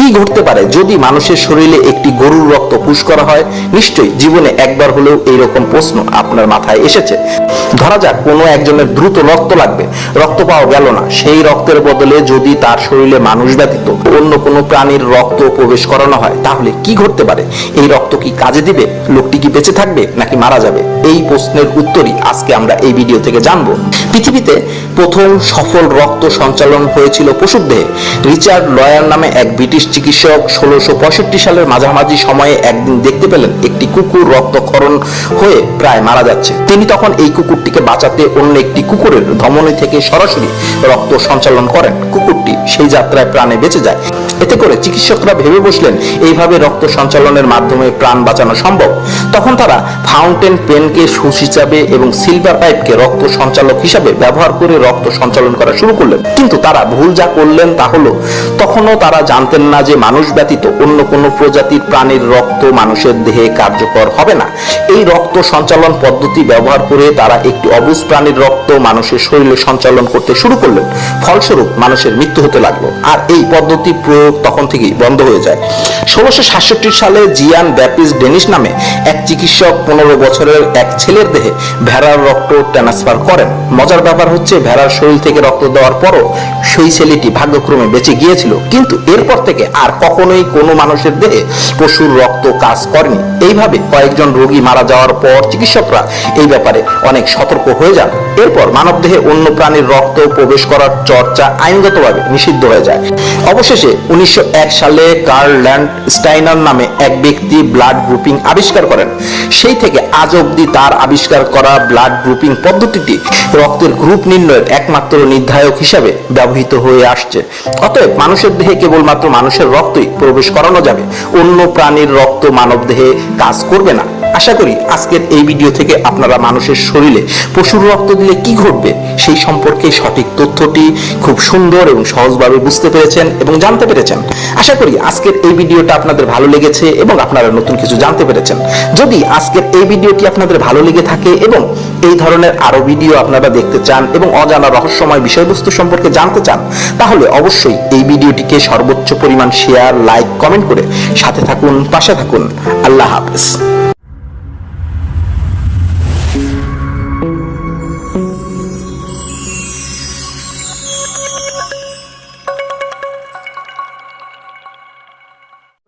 কি ঘটতে পারে? যদি মানুষের শরীরে একটি গরুর রক্ত পুশ করা হয়, নিশ্চয়ই জীবনে একবার হলেও এইরকম প্রশ্ন আপনার মাথায় এসেছে। ধরা যাক, কোনো একজনের দ্রুত রক্ত লাগবে। রক্ত পাওয়া গেল না। সেই রক্তের বদলে যদি তার শরীরে মানুষ ব্যতীত অন্য কোনো প্রাণীর রক্ত প্রবেশ করানো হয়, তাহলে কি ঘটতে পারে? এই রক্ত কি কাজে দিবে? লোকটি কি বেঁচে থাকবে, নাকি মারা যাবে? এই প্রশ্নের উত্তরই আজকে আমরা এই ভিডিও থেকে জানব। পৃথিবীতে প্রথম সফল রক্ত সঞ্চালন হয়েছিল পশুর দেহে। রিচার্ড লয়ার নামে এক ব্রিটিশ চিকিৎসক ষোলোশো সালের মাঝামাঝি সময়ে একদিন দেখতে পেলেন একটি কুকুর রক্তক্ষরণ হয়ে প্রায় মারা যাচ্ছে। তিনি তখন এই কুকুরটিকে বাঁচাতে অন্য একটি কুকুরের ধমনী থেকে সরাসরি রক্ত সঞ্চালন করেন। কুকুরটি সেই যাত্রায় প্রাণে বেঁচে যায়। এতে করে চিকিৎসকরা ভেবে বসলেন, এইভাবে রক্ত সঞ্চালনের মাধ্যমে প্রাণ বাঁচানো সম্ভব। তখন তারা ফাউন্টেন পেনকে সুচ হিসাবে এবং সিলভার পাইপকে রক্ত সঞ্চালক হিসাবে ব্যবহার করে রক্ত সঞ্চালন করা শুরু করলেন। কিন্তু তারা ভুল যা করলেন তা হলো, তখনও তারা জানতেন না যে মানুষ ব্যতীত অন্য কোনো প্রজাতির প্রাণীর রক্ত মানুষের দেহে কার্যকর হবে না। এই রক্ত সঞ্চালন পদ্ধতি ব্যবহার করে তারা একটি অবুজ প্রাণীর রক্ত মানুষের শরীরে সঞ্চালন করতে শুরু করলেন। ফলস্বরূপ মানুষের মৃত্যু হতে লাগল। আর এই পদ্ধতি প্রয়োগ তখন থেকেই বন্ধ হয়ে যায়। ষোলোশো সাতষট্টি সালে জিয়ান ব্যাপিস ডেনিস নামে এক চিকিৎসক পনেরো বছরের এক ছেলের দেহে ভেড়ার রক্ত ট্রান্সফার করেন। মজার ব্যাপার হচ্ছে, ভেড়ার শরীর থেকে রক্ত দেওয়ার পরও সেই ছেলেটি ভাগ্যক্রমে বেঁচে গিয়েছিল। কিন্তু এরপর থেকে আর কখনোই কোনো মানুষের দেহে পশুর রক্ত কাজ করেনি। এইভাবে কয়েকজন রোগী মারা যাওয়ার পর চিকিৎসকরা এই ব্যাপারে অনেক সতর্ক হয়ে যান। এরপর মানবদেহে অন্য প্রাণীর রক্ত প্রবেশ করার চর্চা আইনগতভাবে নিষিদ্ধ হয়ে যায়। অবশেষে উনিশশো সালে কার্ল ল্যান্ড স্টাইনার নামে এক ব্যক্তি ব্লাড গ্রুপিং আবিষ্কার করেন। সেই থেকে আজ অবধি তার আবিষ্কার করা ব্লাড গ্রুপিং পদ্ধতিটি রক্তের গ্রুপ নির্ণয়ের একমাত্র নির্ধারক হিসাবে ব্যবহৃত হয়ে আসছে। অতএব মানুষের দেহে কেবলমাত্র মানুষের রক্তই প্রবেশ করানো যাবে। অন্য প্রাণীর রক্ত মানব দেহে কাজ করবে না। আশা করি আজকের এই ভিডিও থেকে আপনারা মানুষের শরীরে পশুর রক্ত দিলে কি ঘটবে সেই সম্পর্কে সঠিক তথ্যটি খুব সুন্দর এবং সহজভাবে বুঝতে পেরেছেন এবং জানতে পেরেছেন। আশা করি আজকের এই ভিডিওটা আপনাদের ভালো লেগেছে এবং আপনারা নতুন কিছু জানতে পেরেছেন। যদি আজকের এই ভিডিওটি আপনাদের ভালো লেগে থাকে এবং এই ধরনের আরও ভিডিও আপনারা দেখতে চান এবং অজানা রহস্যময় বিষয়বস্তু সম্পর্কে জানতে চান, তাহলে অবশ্যই এই ভিডিওটিকে সর্বোচ্চ পরিমাণ শেয়ার লাইক কমেন্ট করে সাথে থাকুন, পাশে থাকুন। আল্লাহ হাফেজ।